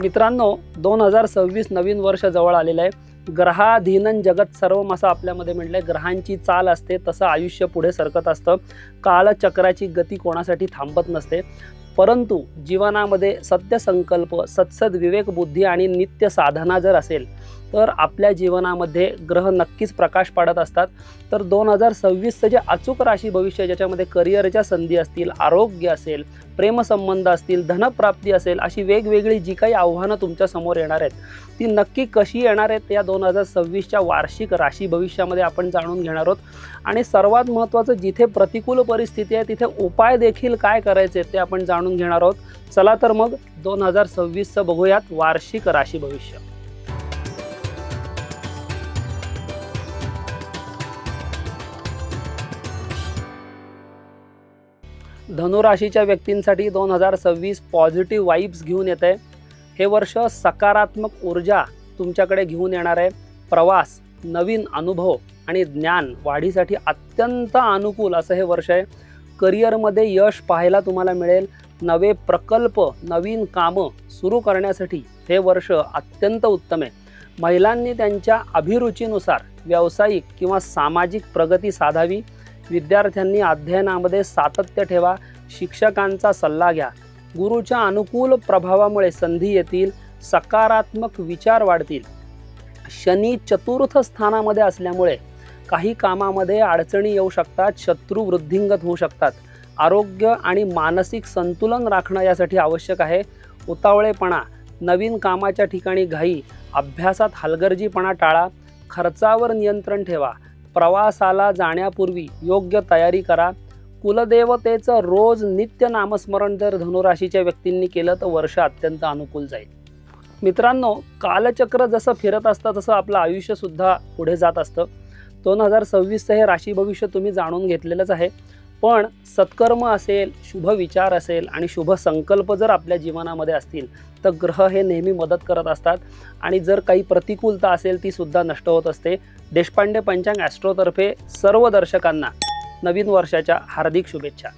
मित्रांनो दोन हजार सव्वीस नवीन वर्ष जवळ आलेलं आहे. ग्रहाधीनन जगत सर्वम असं आपल्यामध्ये म्हटलं आहे ग्रहांची चाल असते तसं आयुष्य पुढे सरकत असतं. कालचक्राची गती कोणासाठी थांबत नसते. परंतु जीवनामध्ये सत्यसंकल्प सत्सद विवेक बुद्धी आणि नित्य साधना जर असेल तर आपल्या जीवनामध्ये ग्रह नक्कीच प्रकाश पाडत असतात. तर दोन हजार सव्वीसचं जे अचूक राशी भविष्य ज्याच्यामध्ये करिअरच्या संधी असतील आरोग्य असेल प्रेमसंबंध असतील धनप्राप्ती असेल अशी वेगवेगळी जी काही आव्हानं तुमच्यासमोर येणार आहेत ती नक्की कशी येणार आहेत या दोन हजार सव्वीसच्या वार्षिक राशी भविष्यामध्ये आपण जाणून घेणार आहोत. आणि सर्वात महत्त्वाचं जिथे प्रतिकूल परिस्थिती आहे तिथे उपाय देखील काय करायचे ते आपण जाणून घेणार आहोत. चला तर मग दोन हजार सव्वीसचं बघूयात वार्षिक राशी भविष्य. धनुराशीच्या व्यक्तींसाठी दोन हजार सव्वीस पॉझिटिव्ह वाईब्स घेऊन येत आहे. हे वर्ष सकारात्मक ऊर्जा तुमच्याकडे घेऊन येणार आहे. प्रवास नवीन अनुभव आणि ज्ञान वाढीसाठी अत्यंत अनुकूल असं हे वर्ष आहे. करिअरमध्ये यश पाहायला तुम्हाला मिळेल. नवे प्रकल्प नवीन कामं सुरू करण्यासाठी हे वर्ष अत्यंत उत्तम आहे. महिलांनी त्यांच्या अभिरुचीनुसार व्यावसायिक किंवा सामाजिक प्रगती साधावी. विद्यार्थ्यांनी अध्ययनामध्ये सातत्य ठेवा शिक्षकांचा सल्ला घ्या. गुरुच्या अनुकूल प्रभावामुळे संधी येतील सकारात्मक विचार वाढतील. शनी चतुर्थ स्थानामध्ये असल्यामुळे काही कामामध्ये अडचणी येऊ शकतात शत्रू वृद्धिंगत होऊ शकतात. आरोग्य आणि मानसिक संतुलन राखणं यासाठी आवश्यक आहे. उतावळेपणा नवीन कामाच्या ठिकाणी घाई अभ्यासात हलगर्जीपणा टाळा खर्चावर नियंत्रण ठेवा. प्रवासाला जाण्यापूर्वी योग्य तयारी करा. कुलदेवतेचं रोज नित्य नामस्मरण जर धनुराशीच्या व्यक्तींनी केलं तर वर्ष अत्यंत अनुकूल जाईल. मित्रांनो कालचक्र जसं फिरत असतं तसं आपलं आयुष्यसुद्धा पुढे जात असतं. दोन हजार सव्वीसचं हे राशी भविष्य तुम्ही जाणून घेतलेलंच आहे. पण सत्कर्म असेल शुभ विचार असेल आणि शुभ संकल्प जर आपल्या जीवनामध्ये असतील तर ग्रह हे नेहमी मदत करत असतात. आणि जर काही प्रतिकूलता असेल ती सुद्धा नष्ट होत असते. देशपांडे पंचांग ॲस्ट्रोतर्फे सर्व दर्शकांना नवीन वर्षाच्या हार्दिक शुभेच्छा.